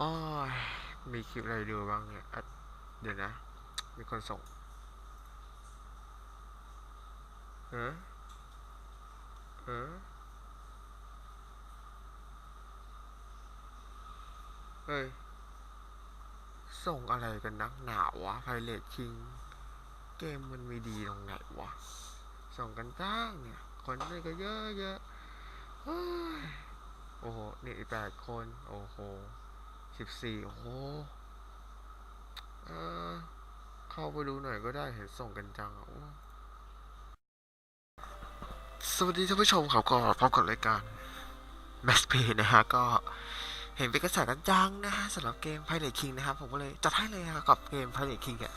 อ๋อมีคลิปอะไรดูบ้างเนี่ยเดี๋ยวนะ มีคนส่งเออเออเฮ้ย ส่งอะไรกันนักหนาวะไพเรตคิง เกมมันไมีดีตรงไหนวะ ส่งกันจ้างเนี่ย คนเล่ก็เยอะเยอะโอ้โห นี่แปดคน โอ้โห สิบสี่โอ้โหเออเข้าไปดูหน่อยก็ได้เห็นส่งกันจังอะสวัสดีท่านผู้ชมครับก็พบกับรายการ m a x p a y นะฮะ ก็เห็นเป็นกระแสกันจังนะฮะสำหรับเกม Pirate King นะครับ ผมก็เลยจัดให้เลยครับกับเกม Pirate King อะ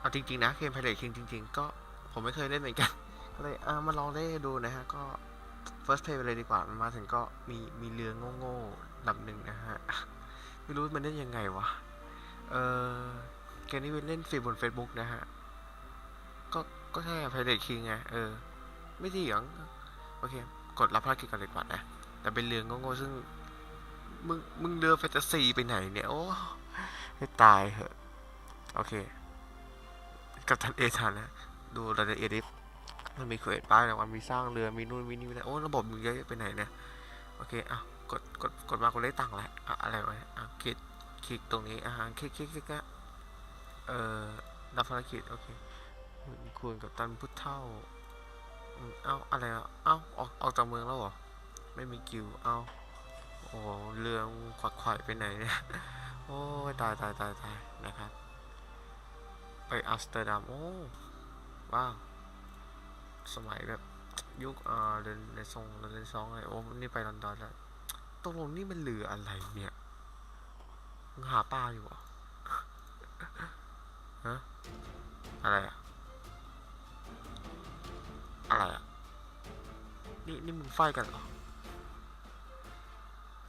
เอาจริง ๆ นะ เกม Pirate King จริง ๆ ก็ผมไม่เคยเล่นเหมือนกันก็เลยอ่ามาลองเล่นดูนะฮะ ก็ first play ไปเลยดีกว่า มันมาถึงก็มีมีเรือโง่ๆลำหนึ่งนะฮะ ไม่รู้มันเล่นยังไงวะ เออเกมนี้เป็นเล่นฟรีบน Facebook นะฮะ ก็ ก็แค่ Pirate King ไง เออ ไม่เถียงโอเค กดรับภารกิจกันเลยดีกว่านะ แต่เป็นเรือโง่ๆซึ่ง มึง มึงเรือแฟนตาซีไปไหนเนี่ย โอ้ให้ตายเหอะ โอเค กับทันเอทันนะ ดูรายละเอียดดิมันมีเควสป้ายรางวัลมีสร้างเรือ มีนู่น มีนี่มีนั่นโอ้ ระบบมึงเยอะไปไหนเนี่ย โอเค อะ กดกดกดมากดได้ตังค์แล้วอะอะไรวะอะคลิกคลิกตรงนี้อะคลิกคลิกคลิกอะเอ่อรับภารกิจโอเคคูณกับตันพุทธเท่าเอ้าอะไรอะเอ้าออกออกจากเมืองแล้วเหรอไม่มีกิวเอ้าโอ้เรืองขวักขว่ไปไหนเนี่ยโอ้ยตายตายตายตายนะครับไปอัมสเตอร์ดัมโอ้ว้าวสมัยแบบยุคอ่าเรนในทรงเรนซองอะไรโอ้นี่ไปลอนดอนแล้ว ตกลงนี่มันเรืออะไรเนี่ยมึงหาปลาอยู่เหรอฮะอะไรอะอะไรอะนี่นี่มึงไฟกันเหรอ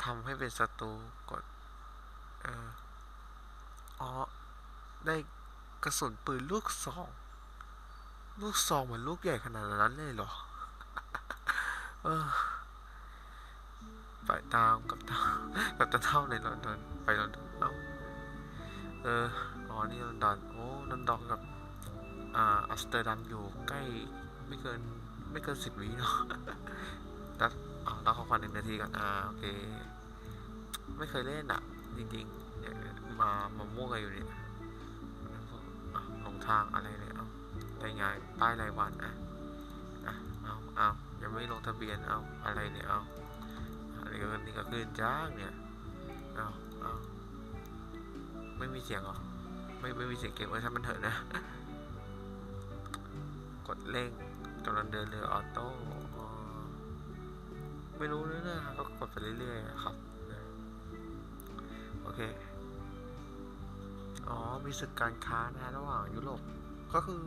ทำให้เป็นศัตรูกดเอออ๋อ ได้กระสุนปืนลูกซอง ลูกซองเหมือนลูกใหญ่ขนาดนั้นเลยเหรอ เออ ไปตามกับตากับตาเท่าในลอนดอนไปลอนดอนเอ้าเอออ๋อนี่ลอนดอนโอ้ลอนดอนกับอ่าอัมสเตอร์ดัมอยู่ใกล้ไม่เกินไม่เกินสิบวิเนาะแล้วอ๋อแล้วขอความหนึ่งนาทีก่อนอ่าโอเค ไม่เคยเล่นอะ จริงๆมามาม่วกันอยู่เนี่ยอะหลงทางอะไรเนี่ยเอาได้ไงป้ายรายวันอะอะเอาเอายังไม่ลงทะเบียนเอาอะไรเนี่ยเอา ก็นี่ก็ขึ้นจ้างเนี่ยเอาเอาไม่มีเสียงหรอไม่ไม่มีเสียงเก็บไว้ถ้ามันเถอะนะ กดเร่งกำลังเดินเรือออโต้ไม่รู้เลยนะก็กดไปเรื่อยๆอะครับโอเค อ๋อ มีศึกการค้านะระหว่างยุโรป ก็คือ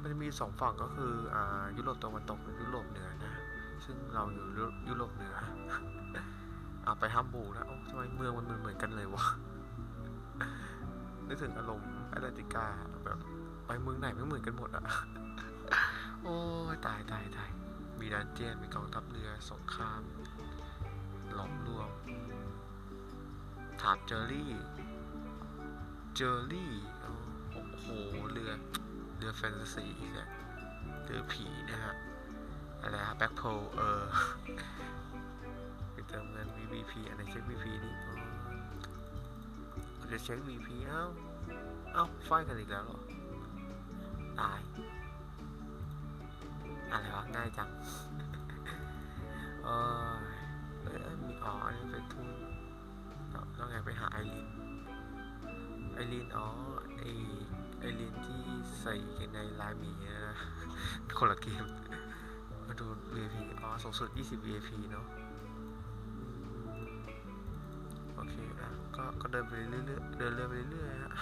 มันจะมีสองฝั่งก็คือ อ่า ยุโรปตะวันตกกับยุโรปเหนือนะ ซึ่งเราอยู่ยุโรปเหนือ อ่าไปฮัมบูแล้วทำไมเมืองมันเหมือนเหมือนกันเลยวะนึกถึงอารมณ์แอตแลนติกาแบบไปเมืองไหนไม่เหมือนกันหมดอะโอ้ตายตายตายมีดันเจียนมีกองทัพเรือสงครามหลอมรวม ถามเจอรี่ เจอรี่โอ้โหเรือเรือแฟนตาซีเนี่ยเรือผีนะฮะอะไรฮะแบ็คโพเออ เติมเงิน VVP อะไรเช็ค VP นี่อ๋อจะเช็ค VP เอ้า เอ้าไฟกันอีกแล้วเหรอ ตาย อะไรวะ ง่ายจังเออเอ้ยมีอ๋ออันนี้เป็นทุ่งแล้วแล้วไงไปหาไอริน ไอรินอ๋อ ไอไอรินที่ใส่กางเกงในลายหมีนะคนละเกมมาดู VIP อ๋อสูงสุด 20 VIP เนาะ ก็ก็เดินไปเรื่อยๆเดินเรื่อยไปเรื่อยๆฮะ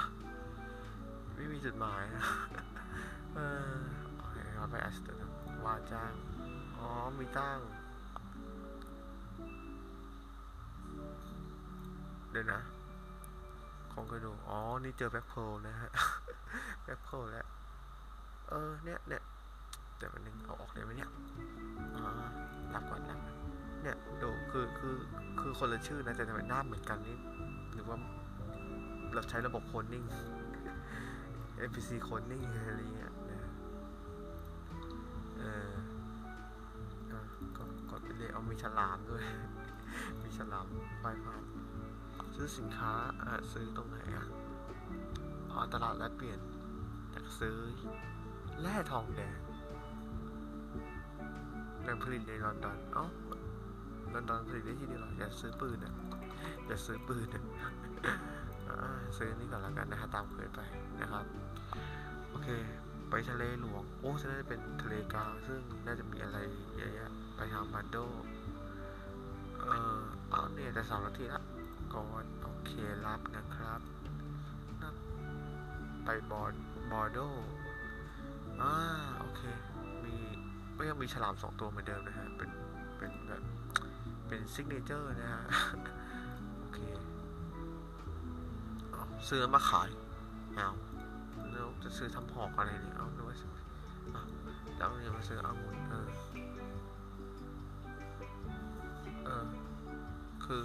ไม่มีจุดหมายนะเออโอเคเราไปอัสเตอร์ว่าจ้างอ๋อมีตั้งเดี๋ยวนะคงกระดูกอ๋อ นี่เจอแบ็คโพลนะฮะแบ็คโพลแล้ว เออเนี่ยเนี่ยแต่วันนึงเอาออกได้ไหมเนี่ยอ๋อรับก่อนรับก่อน เนี่ยดูคือคือคือคนละชื่อนะแต่ทำไมหน้าเหมือนกันนี่หรือว่าเราใช้ระบบโคลนนิ่ง NPC โคลนนิ่งอะไรเงี้ยนะเอออะก็กดไปเลยเอามีฉลามด้วย มีฉลามไปผ่านซื้อสินค้าอะซื้อตรงไหนอะอ๋อตลาดแลกเปลี่ยนอยากซื้อแร่ทองแดงแหล่งผลิตในลอนดอน เอ้า ลอนดอนผลิตได้ที่นี่เหรออยาซื้อปืนอะอยาซื้อปืนอะซื้อนี่ก่อนแล้วกันนะฮะตามเคยไปนะครับ โอเค ไปทะเลหลวง โอ้จะน่าจะเป็นทะเลกลางซึ่งน่าจะมีอะไรเยอะแยะไปทางมันโดเอ่อเอาเนี่ยแต่สองนาทีละก่อนโอเครับนะครับนั่นไปบอร์ดบอร์โดอ่าโอเค มีก็ยังมีฉลามสองตัวเหมือนเดิมนะฮะเป็นเป็นแบบ เป็นซิกเนเจอร์นะฮะ โอเคเอซื้อมาขายเอาแล้วจะซื้อทำหอกอะไรเนี่ย เอาหรือว่าซื้อแล้วเนี่ยมาซื้อเอาหมดเออ เออ คือ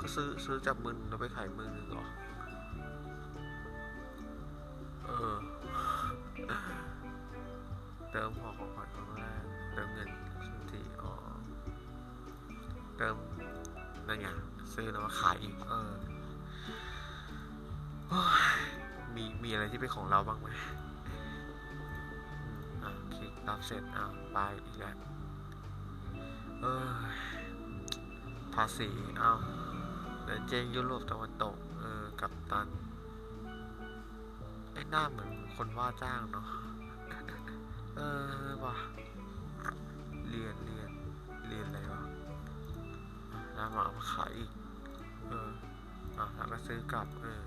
ก็ซื้อซื้อจากมือแล้วไปขายมือหนึ่งหรอเอ แล้วมาขายอีก เออมีมีอะไรที่เป็นของเราบ้างไหมอะคลิกรับเสร็จอะไปอีกแล้วเออภาษีอ้าวเดินเจนยุโรปตะวันตก เออ กับตันไอ้หน้าเหมือนคนว่าจ้างเนาะ เออว่ะเรียนเรียนเรียนอะไรวะแล้วมาเอามาขายอีก อะแล้วก็ซื้อกลับ เออ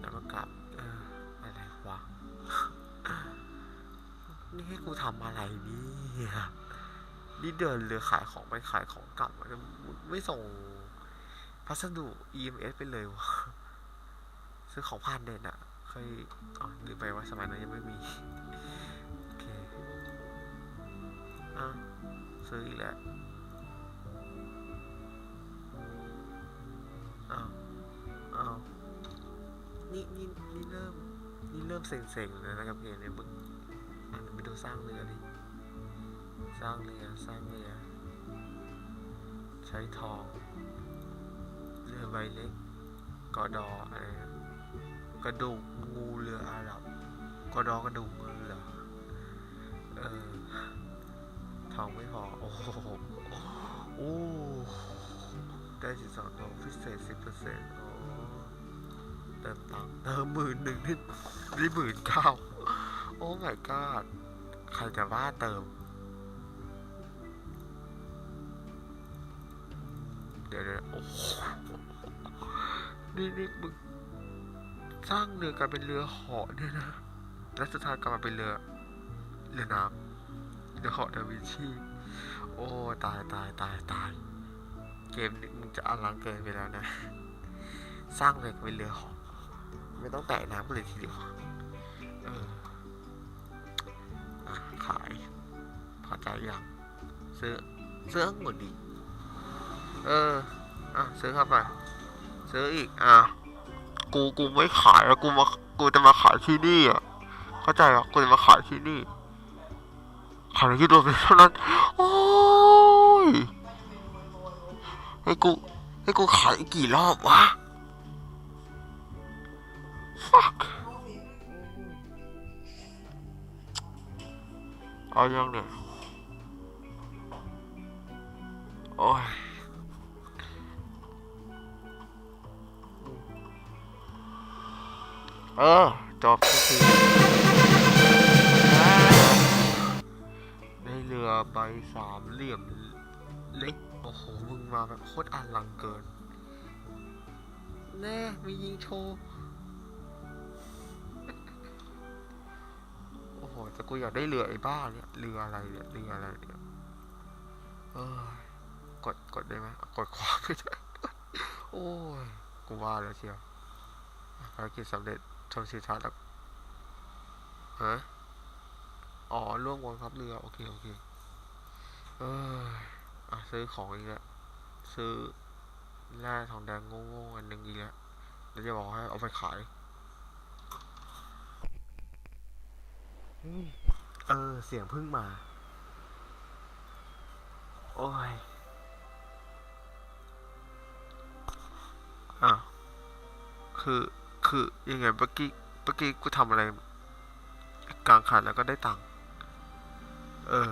แล้วก็กลับ เออ อะไรวะ นี่ให้กูทำอะไรนี่นี่เดินเรือขายของไปขายของกลับมันไม่ส่งพัสดุ EMS ไปเลยวะซื้อของผ่านเด่นอะเคยอ๋อหรือไปว่าสมัยนั้นยังไม่มี โอเค อะ ซื้ออีกแล้ว อ้าวอ้าวนี่นี่นี่เริ่ม นี่เริ่มเซ็งๆแล้วนะครับเกมเนี่ยมึงอะไปดูสร้างเรือดิสร้างเรือสร้างเรือ ใช้ทอง เรือใบเล็กกอดออะไรกระดูกงูเรืออาหรับกอดอกระดูกงูเหรอเออทองไม่พอ โอ้โหโอ้ ได้สิบสองทพิเศษสิบเปอร์เซ็นต์อ๋อเติมตังเติมหมื่นหนึ่งนี่นี่หมื่นเก้าโอ้ my god ใครจะว่าเติม เดี๋ยวเดี๋ยวโอ้โหนี่นี่มึงสร้างเรือกลายเป็นเรือเหาะเนี่ยนะ แล้วสุดท้ายกลับมาเป็นเรือ เรือน้ำเรือเหาะดาวินชี โอ้ ตายตายตายตาย เกมมึงจะอลังเกินไปแล้วนะ สร้างเรือเป็นเรือหาะไม่ต้องแตะน้ำเลยทีเดียวเออขายพอใจยังซื้อซื้อหมดดี เออ อะซื้อเข้าไปซื้ออีก อะกูกูไม่ขายแล้วกูมากูจะมาขายที่นี่อะเข้าใจอะกูจะมาขายที่นี่ขายที่ตัวเป็นเท่านั้นโอ้ย ให้กูให้กูขายกี่รอบวะ fuck เอายังเนี่ยโอ้ยเออจบสักทีได้เรือใบสามเหลี่ยมเล็ก โหมึงมาแบบโคตรอลังเกิน แน่มียิงโชว์ โอ้โหแต่กูอยากได้เรือไอ้บ้าเนี่ย เรืออะไรเนี่ย เรืออะไรเนี่ยเออกด กดได้ไหมกดขวาไม่ได้ โอ้ย กูว่าแล้วเชียวภารกิจสำเร็จชมชิทัศน์แล้วฮะอ๋อ ร่วมกองทัพเรือ โอเค โอเค เออ อะซื้อของอีกแล้วซื้อแร่ทองแดงโง่ๆอันหนึ่งอีกแล้วแล้วจะบอกให้เอาไปขายเออ เสียงพึ่งมา โอ้ยอ้าวคือ คือยังไงเมื่อกี้เมื่อกี้กูทำอะไร กลางคันแล้วก็ได้ตังค์เออ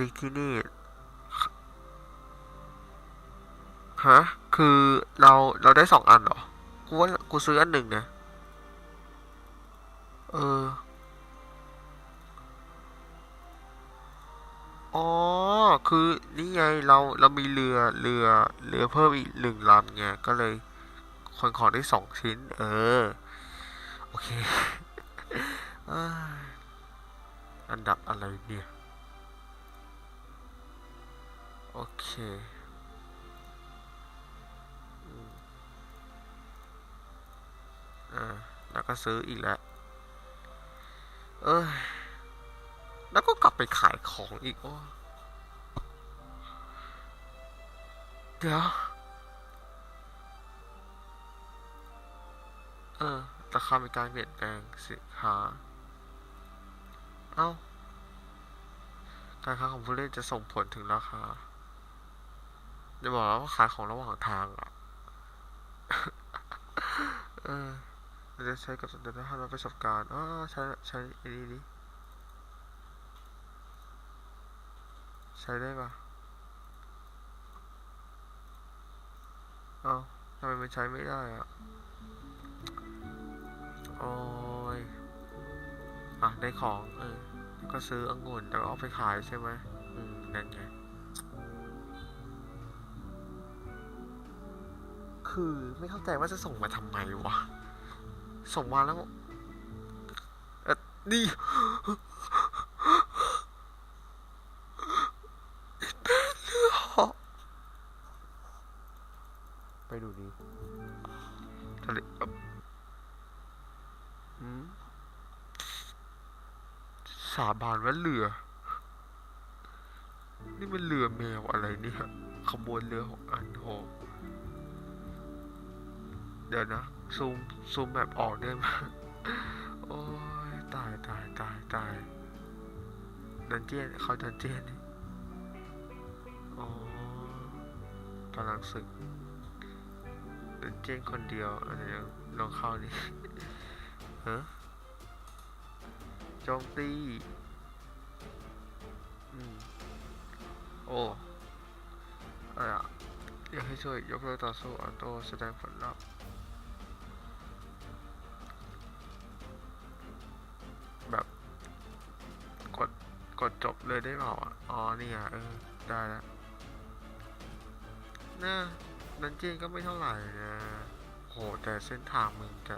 คลิกที่นี่ฮะคือเราเราได้สองอันเหรอ กูว่ากูซื้ออันหนึ่งนะ เออ อ๋อ คือนี่ไงเราเรามีเรือเรือเรือเพิ่มอีกหนึ่งลำไงก็เลยขนของได้สองชิ้น เออ โอเค อันดับอะไรเนี่ย โอเคอ่าแล้วก็ซื้ออีกแล้ว เอ้ยแล้วก็กลับไปขายของอีกโอ้เดี๋ยว เออ ราคามีการเปลี่ยนแปลงสินค้า เอ้า การค้าของผู้เล่นจะส่งผลถึงราคา จะบอกแล้วว่าขายของระหว่างทางอะเออเราจะใช้กับสมเด็จพระห้าร้อยประสบการณ์อ๋อใช้ใช้ไอ้นี่ดิใช้ได้ปะเอ้าทำไมมันใช้ไม่ได้อะโอ้ยอะได้ของ เออ ก็ซื้อองุ่นแล้วก็เอาไปขายใช่ไหมอืมนั่นไง คือไม่เข้าใจว่าจะส่งมาทำไมวะ ส่งมาแล้วเออนี่ไปดูดิทะเลสาบานว่าเรือ นี่มันเรือแมวอะไรเนี่ย ขบวนเรือของอันโฮ เดี๋ยวนะซูมซูมแบบออกได้ไหมโอ้ยตายตายตายตายดันเจียนเขาดันเจียนอ๋อพลังศึกดันเจียนคนเดียวอะไรยังลองเข้านี่ฮะโจมตีอืมโอ้อะไรอะอยากให้ช่วยยกเลิกต่อสู้ออโต้แสดงผลลัพธ์ เลยได้เปล่าอะอ๋อนี่อะเออ ได้แล้วน่าดันเจียนก็ไม่เท่าไหร่นะโหแต่เส้นทางมึงจะ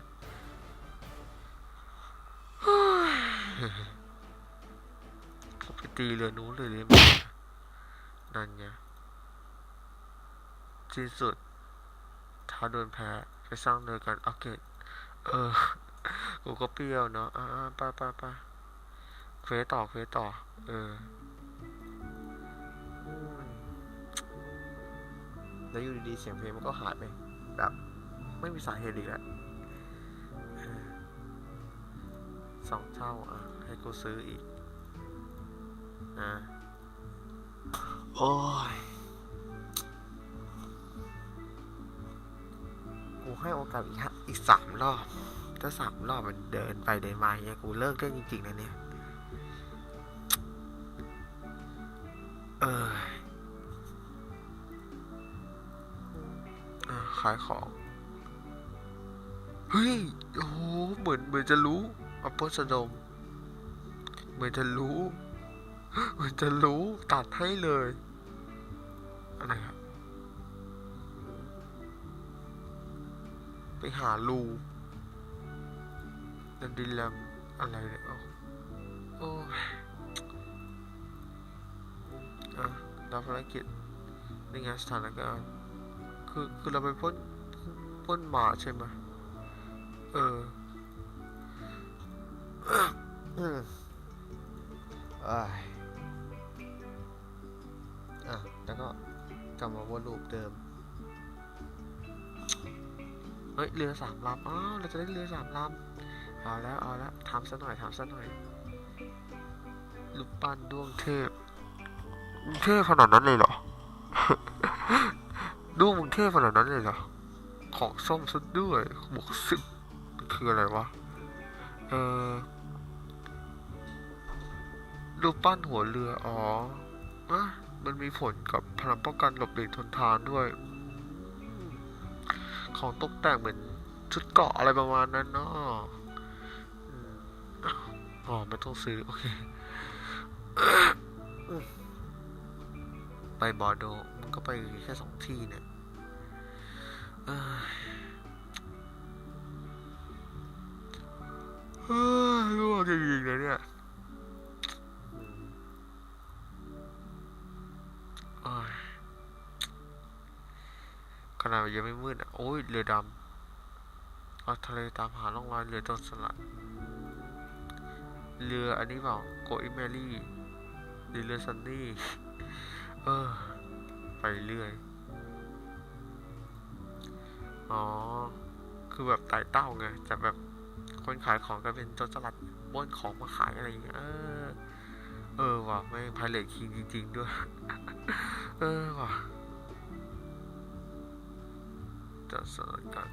ผมไปตีเรือนู้นเลยได้ไหมนั่นไงสิ้นสุดท้าโดนแพ้ไปสร้างเรือกันอัปเกรดเออ กูก็เปรี้ยวเนาะอ่าไปไปไป ควสต่อเควสต่อ เออ แล้วอยู่ดีๆเสียงเพลงมันก็หายไป แบบ ไม่มีสาเหตุอีกแล้วสองเท่าอะ ให้กูซื้ออีก อะ โอ้ย กูให้โอกาสอีกอีกสามรอบ ถ้าสามรอบมันเดินไปเดินมาอย่างเงี้ยกูเลิกเล่นจริงๆนะเนี่ย ขายของ เฮ้ย โอ้โห เหมือนเหมือนจะรู้อัปเปอร์สดมเหมือนจะรู้ เหมือนจะรู้ตัดให้เลย อะไรครับ ไปหารูดันดิลแลมอะไรเนี่ยโอ้ย รับภารกิจในี่ไงสถานการณ์คือคือเราไปปล้นปล้นหมาใช่ไหมเอออืมเอออะแล้วก็กลับมาวนลูปเดิมเฮ้ยเรือสามลำอ้าวเราจะได้เรือสามลำเอาแล้วเอาแล้วทำซะหน่อยทำซะหน่อยลูกปั้นดวงเทพ มึงเทพขนาดนั้นเลยเหรอดวงมึงเทพขนาดนั้นเลยเหรอ ของส้มสุดด้วยบวกสิบคืออะไรวะ เออรูปปั้นหัวเรือ อ๋ออะมันมีผลกับพลังป้องกันหลบหลีกทนทานด้วย ของตกแต่งเหมือนชุดเกาะอะไรประมาณนั้นเนาะอ๋อ ไม่ต้องซื้อ โอเค ไปบอร์โดมันก็ไปแค่สองที่เนี่ยเอ้ยเฮ้ยรู้ว่าจะยิงเลยเนี่ยขนาดยังไม่มืดอะ โอ้ย เรือดำเอาทะเลตามหาล่องรอยเรือโจรสลัด เรืออันนี้เปล่า โกอิเมลี่หรือเรือซันนี่ เออ ไปเรื่อย อ๋อ คือแบบไต่เต้าไงจะแบบคนขายของก็เป็นโจรสลัดบ้นของมาขายอะไรอย่างเงี้ย เออ เออว่ะไม่พายเลทคิงจริง ๆ ด้วย เออว่ะจะสลัดกัน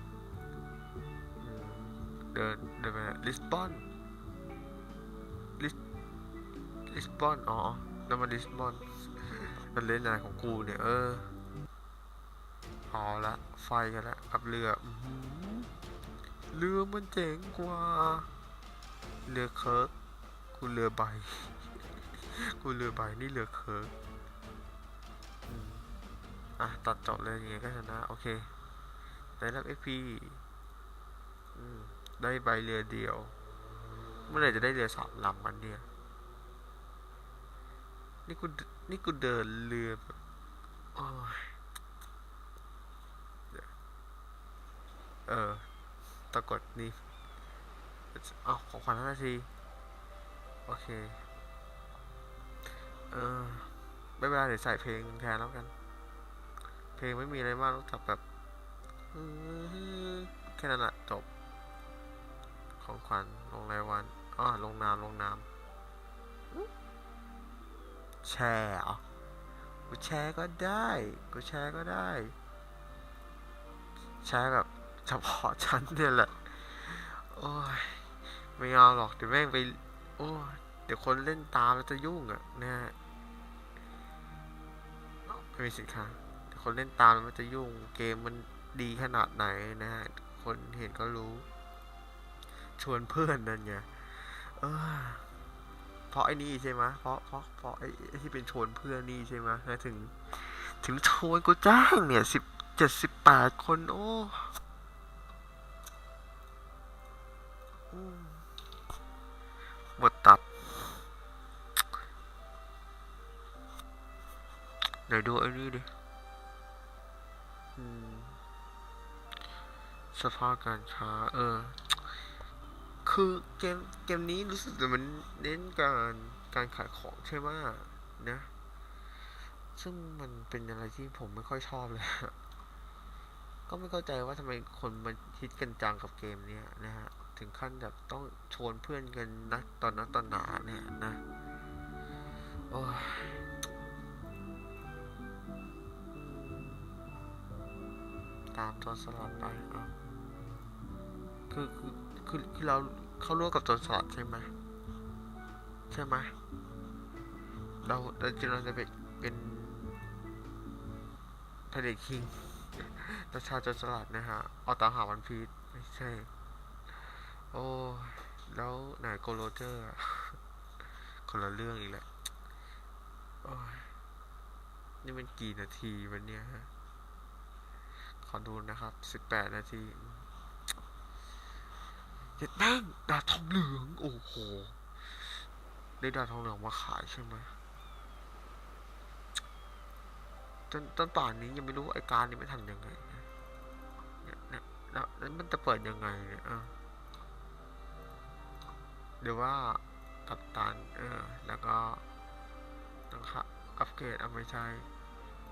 เดินเดินไปลิสบอนลิสลิสบอน อ๋อนั่นมันลิสบอน มันเล่นอะไรของกูเนี่ย เออเอาละไฟกันละกับเรืออเรือมันเจ๋งกว่า เรือเคิร์กกูเรือใบ กูเรือใบนี่เรือเคิร์กอะตัดจบเลยอย่างเงี้ยก็ชนะ โอเค ได้รับ XP อืมได้ใบเรือเดียว เมื่อไหร่จะได้เรือสามลำกันเนี่ย นี่กู นี่กูเดินเรือแบบโอ้ยเออตะกดนี่เอาของขวัญห้านาที โอเค เออไม่เป็นไรเดี๋ยวใส่เพลงแทนแล้วกัน เพลงไม่มีอะไรมากนอกจากแบบแค่นั้นแหละจบ ของขวัญลงรายวันอ๋อลงนามลงนาม แชร์เหรอกูแชร์ก็ได้กูแชร์ก็ได้ แชร์แบบเฉพาะฉันเนี่ยแหละ โอ้ย ไม่เอาหรอกเดี๋ยวแม่งไป โอ้ยเดี๋ยวคนเล่นตามแล้วจะยุ่งอะนะฮะไม่มีสินค้าเดี๋ยวคนเล่นตามแล้วมันจะยุ่ง เกมมันดีขนาดไหนนะฮะ คนเห็นก็รู้ ชวนเพื่อนนั่นไงเออ เพราะไอ้นี่ใช่ไหมเพราะเพราะเพราะไอ้ที่เป็นชวนเพื่อนนี่ใช่ไหมแล้วถึง ถึงชวนกูจ้างเนี่ยสิบเจ็ดสิบแปดคนโอ้หมดตับไหนดูไอ้นี่ดิสภาพการค้า เออ คือเกมเกมนี้รู้สึกว่มันเน้นการการขายของใช่ไหมนะ ซึ่งมันเป็นอะไรที่ผมไม่ค่อยชอบเลยก็ไม่เข้าใจว่าทำไมคนมันฮิตกันจังกับเกมเนี้ยนะฮะ ถึงขั้นแบบต้องชวนเพื่อนกันนะตอนนั้นตอนหนาเนี่ยนะโอ้ตามตัวสลัดไปอะคือคือคือคือเรา เข้าร่วมกับโจรสลัดใช่ไหมใช่ไหมเราเราจริงเราจะเป็นเป็นทะเลคิงราชาโจรสลัดนะฮะเอาตามหาวันพีชไม่ใช่ โอ้แล้วไหนโกโรเจอร์คนละเรื่องอีกแหละโอ้ยนี่มันกี่นาทีวันเนี้ยฮะ ขอดูนะครับสิบแปดนาที เจ็ดแม่งดาบทองเหลือง โอ้โห ได้ดาบทองเหลืองมาขายใช่ไหมจนจนป่านนี้ยังไม่รู้ไอการนี้มันทำยังไงนะเนี่ยเนี่ยแล้วแล้วมันจะเปิดยังไงเนี่ยอะเดี๋ยวว่ากับตันเออแล้วก็ต้องค่ะอัปเกรดเอาไปใช้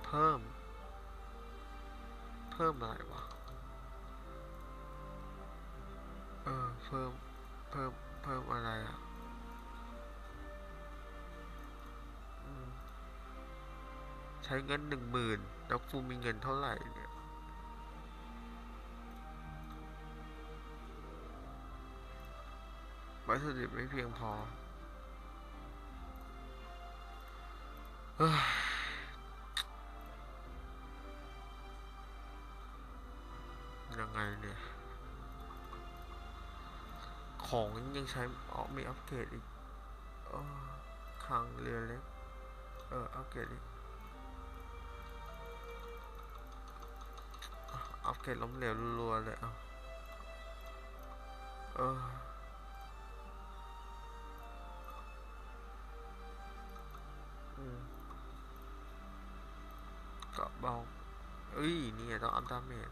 เพิ่ม เพิ่มอะไรวะ เออเพิ่มเพิ่มเพิ่มอะไรอะอใช้เงินหนึ่งหมื่นแล้วฟูมีเงินเท่าไหร่เนี่ยวัตถุดิบไม่เพียงพอ ยังไงเนี่ย ของยังใช้อ๋อมีอัปเกรดอีกอคังเรือเล็ก เอออัปเกรดอีกอัปเกรดล้มเหลวรัวๆเลยเอะเออเกาะเบาเอ้ย นี่ไงต้องอัพดาเมจ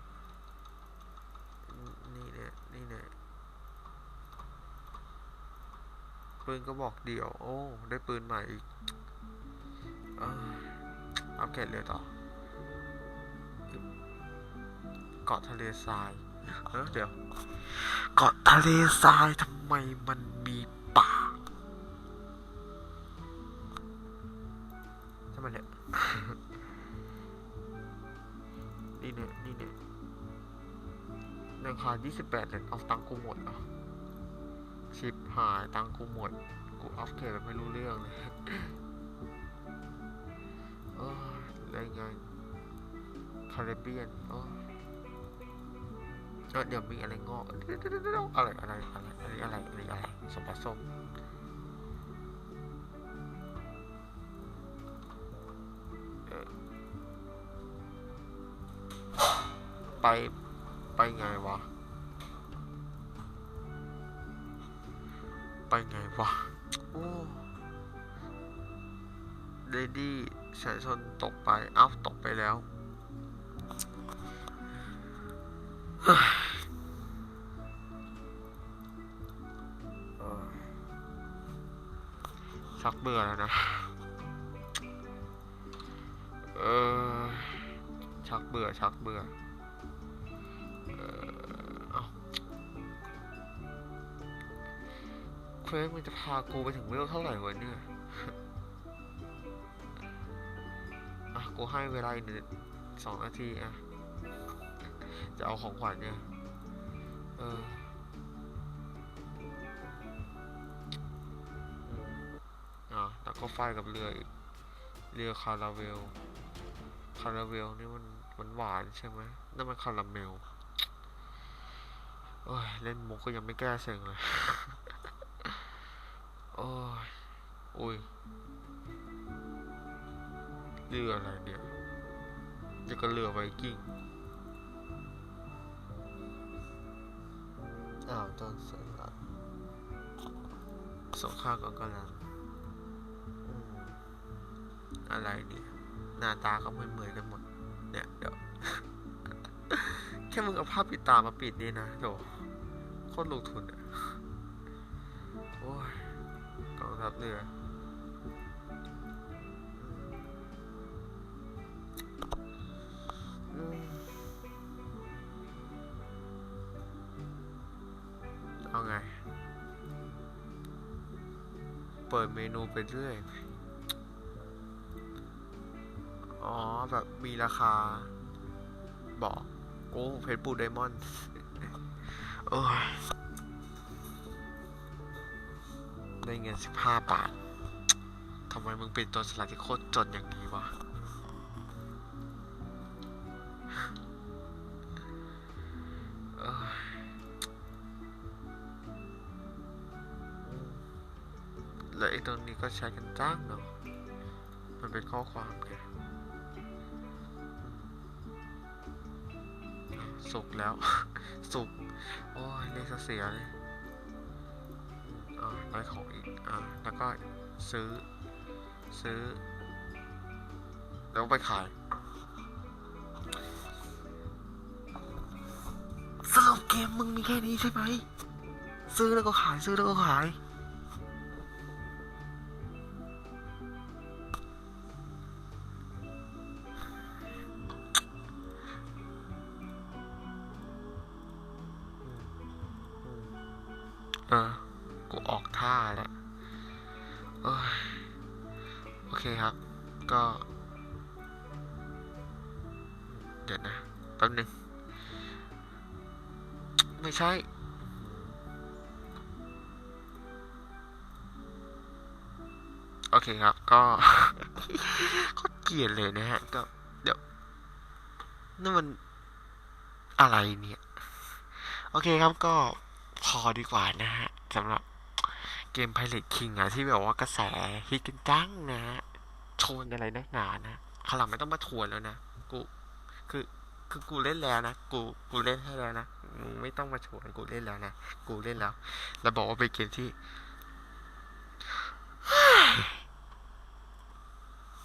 นี่เนี่ย นี่เนี่ย ปืนก็บอกเดี่ยว โอ้ ได้ปืนใหม่อีกเอออัปเกรดเลยต่อ เกาะทะเลทราย เออเดี๋ยว เกาะทะเลทรายทำไมมันมีป่าใช่ไมเนี่ย นี่เนี่ย นี่เนี่ยราคา28เหรียญเอาตังค์กูหมดอะ หายตังค์กูหมด กูอัพเกรดแบบไม่รู้เรื่องเลยเอออะไรไงคาริเบียนเออเดี๋ยวมีอะไรงอกอะไรอะไรอะไรอะไรอะไรอะไรอะไรสมบัติส้มไป ไปไงวะ ไปไงวะ โอ้เดดี้แสนชนตกไปอ้าวตกไปแล้ว ชักเบื่อแล้วนะ เออ ชักเบื่อ ชักเบื่อ เควสมันจะพากูไปถึงเวลเท่าไหร่วะเนี่ยอะกูให้เวลาอีกหนึ่งสองนาทีอะ จะเอาของขวัญเนี่ย เอออืมอะแล้วก็ไฟกับเรืออีก เรือคาราเวล คาราเวลนี่มันมันหวานใช่ไหมนั่นมันคาราเมล โอ้ย เล่นมุกก็ยังไม่แก้เซ็งเลย โอ้ยอุ้ยเรืออะไรเนี่ยจะก็เรือไวกิ้งอ้าวต้นเสร็จละสงครามก็กำลังอืมอะไรเนี่ยหน้าตาก็เหมือนๆกันหมด เนี่ยเดี๋ยวแค่มึงเอาภาพปิดตามาปิดนี่นะโถโคตรลงทุนอะโอ้ยกอง ทัพเรือเอาไง เปิดเมนูไปเรื่อย อ๋อ แบบมีราคา บอก โอ้เพชรบูไดมอนด์โอ้ย ได้เงินสิบห้าบาททำไมมึงเป็นตัวสลัดที่โคตรจนอย่างนี้วะเอ้ยแล้วไอ้ตรงนี้ก็ใช้กันจ้างเนาะ มันเป็นข้อความไงสุกแล้ว สุก โอ้ยเลขเสียเลย อืมอ่าไรของอีกอ่าแล้วก็ซื้อ ซื้อ แล้วไปขายสรุปเกมมึงมีแค่นี้ใช่ไหม ซื้อแล้วก็ขาย ซื้อแล้วก็ขาย เคครับ ก็ เดี๋ยวนะแป๊บนึง ไม่ใช่ โอเคครับ ก็ก็เกลียดเลยนะฮะ ก็ เดี๋ยวนั่นมันอะไรเนี่ย โอเคครับก็พอดีกว่านะฮะสำหรับเกม Pilot King อะที่แบบว่ากระแสฮิตกันจังนะฮะ ทวนอะไรนักหนานะขลังไม่ต้องมาทวนแล้วนะกูคือคือกูเล่นแล้วนะกูกูเล่นให้แล้วนะมึงไม่ต้องมาชวนกูเล่นแล้วนะกูเล่นแล้ว แล้วบอกว่าเป็นเกมที่